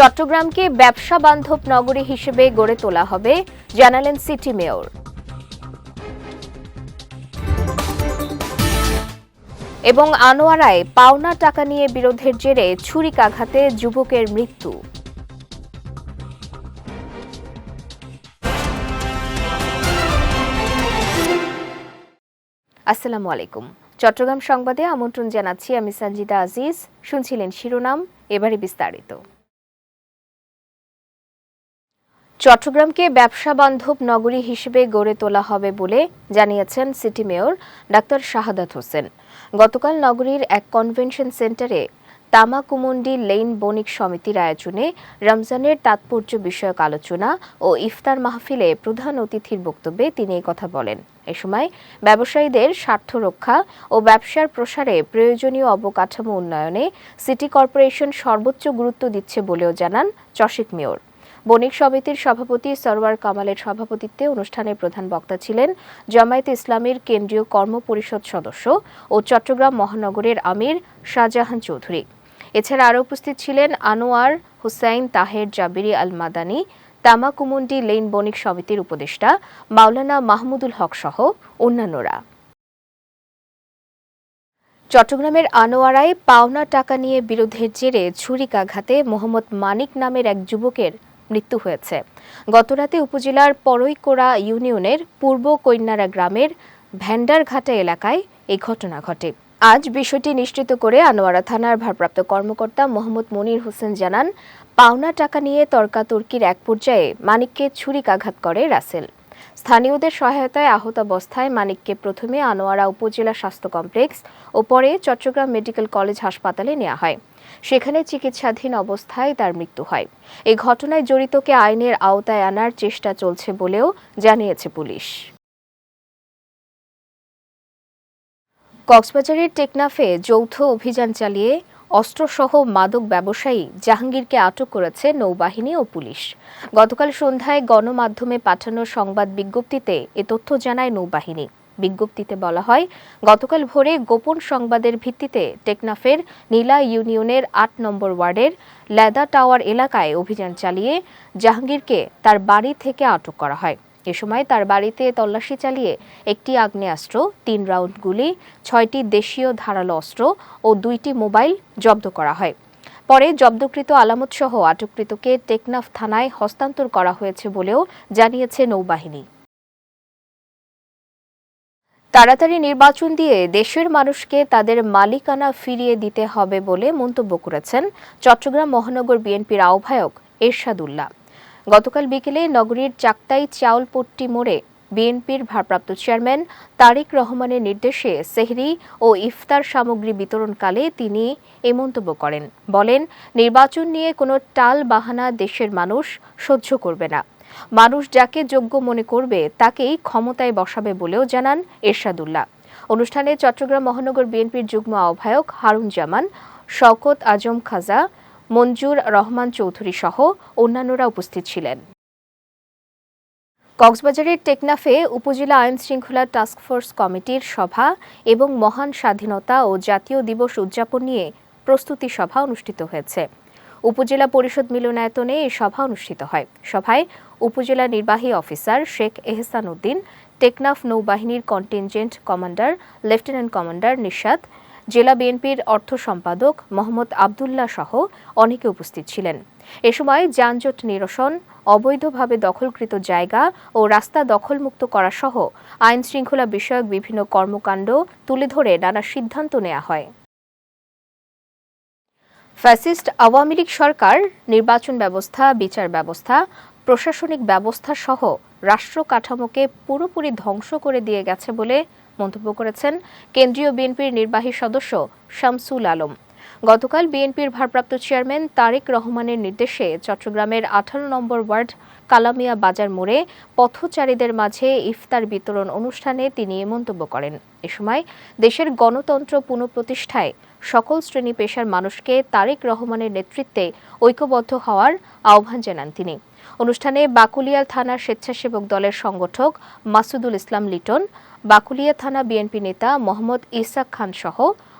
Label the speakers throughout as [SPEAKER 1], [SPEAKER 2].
[SPEAKER 1] চট্টগ্রামকে ব্যবসা বান্ধব নগরী হিসেবে গড়ে তোলা হবে, জানালেন সিটি মেয়র। এবং আনোয়ারায় পাওনা টাকা নিয়ে বিরোধের জেরে ছুরিকাঘাতে যুবকের মৃত্যু। আসসালামু আলাইকুম। চট্টগ্রাম সংবাদে আমন্ত্রণ জানাচ্ছি আমি সঞ্জিতা আজিজ। শুনছিলেন শিরোনাম, এবারে বিস্তারিত। চট্টগ্রামকে ব্যবসা বান্ধব নগরী হিসেবে গড়ে তোলা হবে বলে জানিয়েছেন city mayor doctor Shahadat Hossain. গতকাল নগরীর এক কনভেনশন সেন্টারে তামাকুমুন্ডি লেইন বণিক সমিতির আয়োজনে রমজানের তাৎপর্য বিষয়ক আলোচনা ও ইফতার মাহফিলে প্রধান অতিথির বক্তব্যে তিনি কথা বলেন। এ সময় ব্যবসায়ীদের স্বার্থ রক্ষা ও ব্যবসার প্রসারে প্রয়োজনীয় অবকাঠামো উন্নয়নে সিটি কর্পোরেশন সর্বোচ্চ গুরুত্ব দিচ্ছে বলেও জানান চশিক মেয়র। বণিক সমিতির সভাপতি সরওয়ার কামালের সভাপতিত্বে অনুষ্ঠানে প্রধান বক্তা ছিলেন জামায়াত ইসলামীর কেন্দ্রীয় কর্ম পরিষদ সদস্য ও চট্টগ্রাম মহানগরের আমির শাহজাহান চৌধুরী। এছাড়া আরও উপস্থিত ছিলেন আনোয়ার হুসাইন তাহের জাবিরি আল মাদানি তামাকুমুন্ডি লেন বণিক সমিতির উপদেষ্টা, মাওলানা মাহমুদুল হক সহ অন্যান্যরা। চট্টগ্রামের আনোয়ারায় পাওনা টাকা নিয়ে বিরোধের জেরে ছুরিকাঘাতে মোহাম্মদ মানিক নামের এক যুবকের মৃত্যু হয়েছে। গতরাতে উপজেলার পরৈকোড়া ইউনিয়নের পূর্ব কৈনারা গ্রামের ভ্যান্ডারঘাটা এলাকায় এই ঘটনা ঘটে। আজ বিষয়টি নিশ্চিত করে আনোয়ারা থানার ভারপ্রাপ্ত কর্মকর্তা মোহাম্মদ মনির হোসেন জানান, পাওনা টাকা নিয়ে তর্কাতর্কির এক পর্যায়ে মানিককে ছুরিকাঘাত করে রাসেল। স্থানীয়দের সহায়তায় আহত অবস্থায় মানিককে প্রথমে আনোয়ারা উপজেলা স্বাস্থ্য কমপ্লেক্স ও পরে চট্টগ্রাম মেডিকেল কলেজ হাসপাতালে নেওয়া হয়। সেখানে চিকিৎসাধীন অবস্থায় তার মৃত্যু হয়। এই ঘটনায় জড়িতকে আইনের আওতায় আনার চেষ্টা চলছে বলেও জানিয়েছে পুলিশ। কক্সবাজারের টেকনাফে যৌথ অভিযান চালিয়ে অস্ত্রসহ মাদক ব্যবসায়ী জাহাঙ্গীরকে আটক করেছে নৌবাহিনী ও পুলিশ। গতকাল সন্ধ্যায় গণমাধ্যমে পাঠানো সংবাদ বিজ্ঞপ্তিতে এ তথ্য জানায় নৌবাহিনী। বিজ্ঞপ্তিতে বলা হয়, গতকাল ভোরে গোপন সংবাদের ভিত্তিতে টেকনাফের নীলা ইউনিয়নের আট নম্বর ওয়ার্ডের লেদা টাওয়ার এলাকায় অভিযান চালিয়ে জাহাঙ্গীরকে তার বাড়ি থেকে আটক করা হয়। এ সময় তার বাড়িতে তল্লাশি চালিয়ে একটি আগ্নেয়াস্ত্র, তিন রাউন্ড গুলি, ছয়টি দেশীয় ধারালো অস্ত্র ও দুইটি মোবাইল জব্দ করা হয়। পরে জব্দকৃত আলামত সহ আটককৃতকে টেকনাফ থানায় হস্তান্তর করা হয়েছে বলেও জানিয়েছে নৌবাহিনী। তাড়াতাড়ি নির্বাচন দিয়ে দেশের মানুষকে তাদের মালিকানা ফিরিয়ে দিতে হবে বলে মন্তব্য করেছেন চট্টগ্রাম মহানগর বিএনপির আহ্বায়ক এরশাদুল্লাহ। গতকাল বিকেলে নগরীর চাকতাই চাউলপট্টি মোড়ে বিএনপির ভারপ্রাপ্ত চেয়ারম্যান তারেক রহমানের নির্দেশে সেহরি ও ইফতার সামগ্রী বিতরণকালে তিনি এ মন্তব্য করেন। বলেন, নির্বাচন নিয়ে কোনো টাল বাহানা দেশের মানুষ সহ্য করবে না। মানুষ যাকে যোগ্য মনে করবে, তাকেই ক্ষমতায় বসাবে বলেও জানান এরশাদুল্লাহ। অনুষ্ঠানে চট্টগ্রাম মহানগর বিএনপির যুগ্ম আহ্বায়ক হারুন জামান, শওকত আজম খাজা, মঞ্জুর রহমান চৌধুরী সহ অন্যান্যরা উপস্থিত ছিলেন। কক্সবাজারের টেকনাফে উপজেলা আইন শৃঙ্খলা টাস্কফোর্স কমিটির সভা এবং মহান স্বাধীনতা ও জাতীয় দিবস উদযাপন নিয়ে প্রস্তুতি সভা অনুষ্ঠিত হয়েছে। উপজেলা পরিষদ মিলনায়তনে এই সভা অনুষ্ঠিত হয়। সভায় উপজেলা নির্বাহী অফিসার শেখ এহসান উদ্দিন, টেকনাফ নৌবাহিনীর contingent commander lieutenant commander Nishad জেলা বিএনপির অর্থ সম্পাদক মোহাম্মদ আবদুল্লাহ সহ অনেকে উপস্থিত ছিলেন। এ সময় যানজট নিরসন, অবৈধভাবে দখলকৃত জায়গা ও রাস্তা দখলমুক্ত করা সহ আইন শৃঙ্খলা বিষয়ক বিভিন্ন কর্মকাণ্ড তুলে ধরে নানা সিদ্ধান্ত নেওয়া হয়। ফ্যাসিস্ট আওয়ামী লীগ সরকার, নির্বাচন ব্যবস্থা, বিচার ব্যবস্থা, প্রশাসনিক ব্যবস্থা সহ রাষ্ট্র কাঠামোকে পুরোপুরি ধ্বংস করে দিয়ে গেছে বলে মন্তব্য করেছেন কেন্দ্রীয় বিএনপির নির্বাহী সদস্য শামসুল আলম। গতকাল বিএনপির ভারপ্রাপ্ত চেয়ারম্যান তারেক রহমানের নির্দেশে চট্টগ্রামের আঠারো নম্বর ওয়ার্ড কালামিয়া বাজার মোড়ে পথচারীদের মাঝে ইফতার বিতরণ অনুষ্ঠানে তিনি এ মন্তব্য করেন। এ সময় দেশের গণতন্ত্র পুনঃপ্রতিষ্ঠায় সকল শ্রেণি পেশার মানুষকে তারেক রহমানের নেতৃত্বে ঐক্যবদ্ধ হওয়ার আহ্বান জানান তিনি। অনুষ্ঠানে বাকুলিয়াল থানার স্বেচ্ছাসেবক দলের সংগঠক মাসুদুল ইসলাম লিটন, বাকুলিয়া থানা বিএনপি নেতা মোহাম্মদ ইসাক খান সহ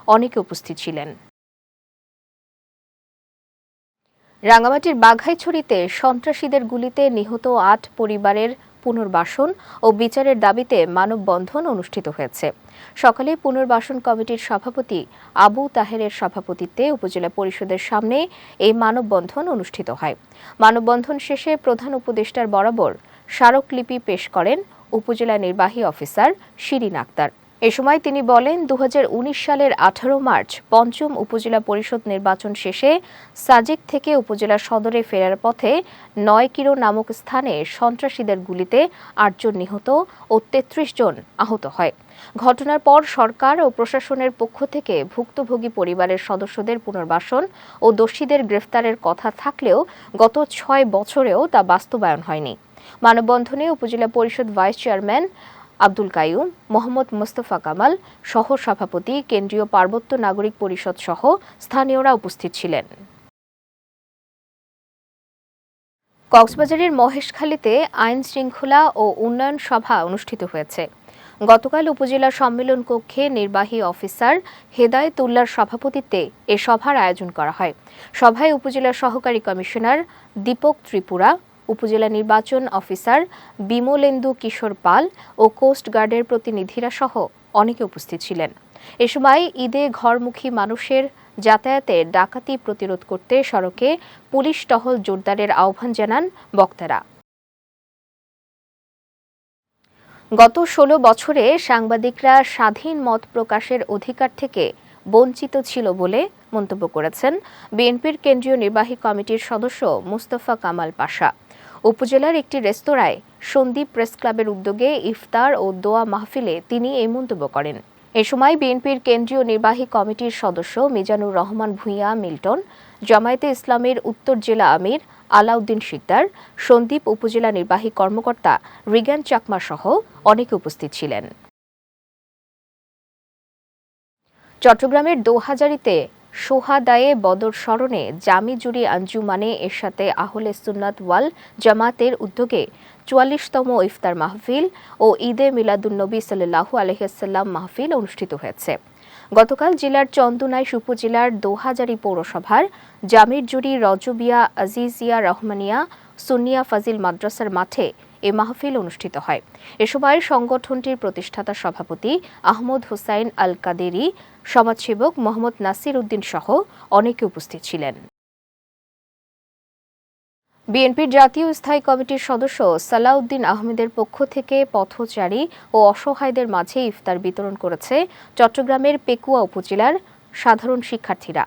[SPEAKER 1] অনেকে উপস্থিত ছিলেন। রাঙামাটির বাঘাইছড়িতে সন্ত্রাসীদের গুলিতে নিহত আট পরিবারের পুনর্বাসন ও বিচারের দাবিতে মানববন্ধন অনুষ্ঠিত হয়েছে। সকালে পুনর্বাসন কমিটির সভাপতি আবু তাহেরের সভাপতিত্বে উপজেলা পরিষদের সামনে এই মানববন্ধন অনুষ্ঠিত হয়। মানববন্ধন শেষে প্রধান উপদেষ্টার বরাবর স্মারকলিপি পেশ করেন উপজেলা নির্বাহী অফিসার শিরিন আক্তার। এ সময় তিনি বলেন দু হাজার উনিশ সালের আঠারো মার্চ পঞ্চম উপজেলা পরিষদ নির্বাচন শেষে সাজেক থেকে উপজেলা সদরে ফেরার পথে নয় কিরো নামক স্থানে সন্ত্রাসীদের গুলিতে আটজন নিহত ও তেত্রিশ জন আহত হয়। ঘটনার পর সরকার ও প্রশাসনের পক্ষ থেকে ভুক্তভোগী পরিবারের সদস্যদের পুনর্বাসন ও দোষীদের গ্রেফতারের কথা থাকলেও গত ছয় বছরেও তা বাস্তবায়ন হয়নি। মানববন্ধনে উপজেলা পরিষদ ভাইস চেয়ারম্যান আব্দুল কাইয়ুম, মোহাম্মদ মোস্তফা কামাল সহ সভাপতি, কেন্দ্রীয় পার্বত্য নাগরিক পরিষদ সহ স্থানীয়রা উপস্থিত ছিলেন। কক্সবাজারের মহেশখালীতে আইন শৃঙ্খলা ও উন্নয়ন সভা অনুষ্ঠিত হয়েছে। গতকাল উপজেলা সম্মেলন কক্ষে নির্বাহী অফিসার হেদায়েতুল্লার সভাপতিত্বে এ সভার আয়োজন করা হয়। সভায় উপজেলা সহকারী কমিশনার দীপক ত্রিপুরা উপজেলা নির্বাচন অফিসার বিমলেন্দু কিশোর পাল ও কোস্ট গার্ডের প্রতিনিধিরা সহ অনেকে উপস্থিত ছিলেন। এ সময় ঈদে ঘরমুখী মানুষের যাতায়াতে ডাকাতি প্রতিরোধ করতে সড়কে পুলিশ টহল জোরদারের আহ্বান জানান বক্তারা। গত ষোলো বছরে সাংবাদিকরা স্বাধীন মত প্রকাশের অধিকার থেকে বঞ্চিত ছিল বলে মন্তব্য করেছেন বিএনপির কেন্দ্রীয় নির্বাহী কমিটির সদস্য মুস্তফা কামাল পাশা। উপজেলার একটি রেস্তোরাঁয় সন্দীপ প্রেস ক্লাবের উদ্যোগে ইফতার ও দোয়া মাহফিলে তিনি এই মন্তব্য করেন। এ সময় বিএনপির কেন্দ্রীয় নির্বাহী কমিটির সদস্য মিজানুর রহমান ভূঁইয়া মিল্টন, জামায়াতে ইসলামের উত্তর জেলা আমির আলাউদ্দিন শিকদার, সন্দীপ উপজেলা নির্বাহী কর্মকর্তা রিগান চাকমা সহ অনেকে উপস্থিত ছিলেন। চট্টগ্রামের দোহাজারিতে সোহাদায়ে বদর স্মরণে জামি জুরি আঞ্জুমানে এর সাথে আহলে সুন্নাত ওয়াল জামাতের উদ্যোগে চুয়াল্লিশতম ইফতার মাহফিল ও ঈদে মিলাদুন্নবী সাল্লাহু আলহিসাল্লাম মাহফিল অনুষ্ঠিত হয়েছে। গতকাল জেলার চন্দনাইশ উপজেলার দোহাজারি পৌরসভার জামির জুরি রজবিয়া আজিজিয়া রহমানিয়া সুনিয়া ফাজিল মাদ্রাসার মাঠে এ মাহফিল অনুষ্ঠিত হয়। এ সময় সংগঠনটির প্রতিষ্ঠাতা সভাপতি আহমদ হুসাইন আল কাদেরি সমাজসেবক মোহাম্মদ নাসির উদ্দিন সহ অনেকে উপস্থিত ছিলেন। বিএনপির জাতীয় স্থায়ী কমিটির সদস্য সালাউদ্দিন আহমেদের পক্ষ থেকে পথচারী ও অসহায়দের মাঝে ইফতার বিতরণ করেছে চট্টগ্রামের পেকুয়া উপজেলার সাধারণ শিক্ষার্থীরা।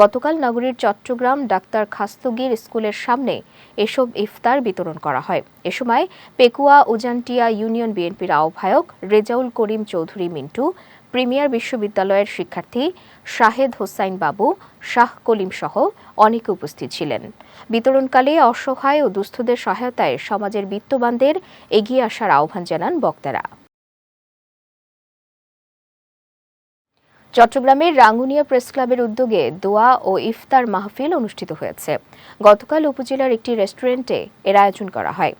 [SPEAKER 1] গতকাল নগরীর চট্টগ্রাম ডাক্তার খাস্তগির স্কুলের সামনে এসব ইফতার বিতরণ করা হয়। এ সময় পেকুয়া, উজানটিয়া ইউনিয়ন বিএনপির আহ্বায়ক রেজাউল করিম চৌধুরী, মিন্টু, প্রিমিয়ার বিশ্ববিদ্যালয়ের শিক্ষার্থী শাহেদ হোসাইন বাবু, শাহ কলিম সহ অনেকে উপস্থিত ছিলেন। বিতরণকালে অসহায় ও দুস্থদের সহায়তায় সমাজের বিত্তবানদের এগিয়ে আসার আহ্বান জানান বক্তারা। চট্টগ্রামের রাঙ্গুনিয়া প্রেস ক্লাবের উদ্যোগে দোয়া ও ইফতার মাহফিল অনুষ্ঠিত হয়েছে। গতকাল উপজেলার একটি রেস্টুরেন্টে এর আয়োজন করা হয়।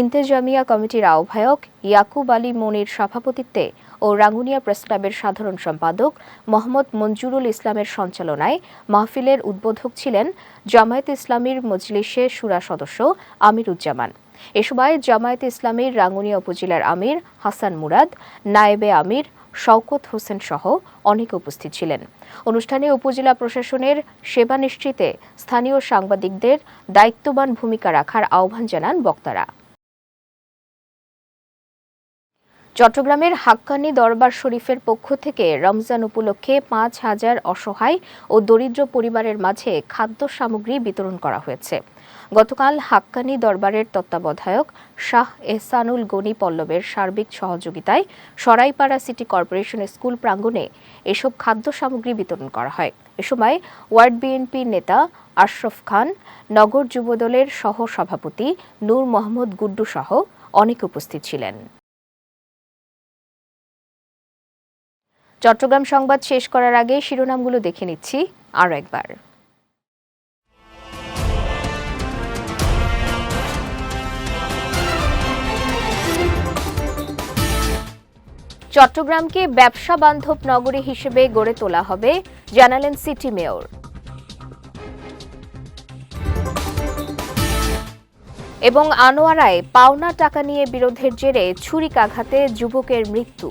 [SPEAKER 1] ইন্তেজামিয়া কমিটির আহ্বায়ক ইয়াকুব আলী মনির সভাপতিত্বে ও রাঙ্গুনিয়া প্রেস ক্লাবের সাধারণ সম্পাদক মোহাম্মদ মঞ্জুরুল ইসলামের সঞ্চালনায় মাহফিলের উদ্বোধক ছিলেন জামায়াত ইসলামীর মজলিসে সুরা সদস্য আমিরুজ্জামান। এ সময় জামায়াত ইসলামীর রাঙ্গুনিয়া উপজেলার আমির হাসান মুরাদ, নায়েবে আমির শওকত হোসেন সহ অনেকে উপস্থিত ছিলেন। অনুষ্ঠানে উপজেলা প্রশাসনের সেবা নিশ্চিতে স্থানীয় সাংবাদিকদের দায়িত্ববান ভূমিকা রাখার আহ্বান জানান বক্তারা। চট্টগ্রামের হাক্কানি দরবার শরীফের পক্ষ থেকে রমজান উপলক্ষে পাঁচ হাজার অসহায় ও দরিদ্র পরিবারের মাঝে খাদ্য সামগ্রী বিতরণ করা হয়েছে। গতকাল হাক্কানি দরবারের তত্ত্বাবধায়ক শাহ এহসানুল গনি পল্লবের সার্বিক সহযোগিতায় সরাইপাড়া সিটি কর্পোরেশন স্কুল প্রাঙ্গণে এসব খাদ্য সামগ্রী বিতরণ করা হয়। এ সময় ওয়ার্ড বিএনপি নেতা আশরফ খান, নগর যুবদলের সহ সভাপতি নূর মোহাম্মদ গুড্ডু সহ অনেকে উপস্থিত ছিলেন। চট্টগ্রাম সংবাদ শেষ করার আগে শিরোনামগুলো দেখে নিচ্ছি আরও একবার। চট্টগ্রামকে ব্যবসা বান্ধব নগরী হিসেবে গড়ে তোলা হবে, জানালেন সিটি মেয়র। এবং আনোয়ারায় পাওনা টাকা নিয়ে বিরোধের জেরে ছুরিকাঘাতে যুবকের মৃত্যু।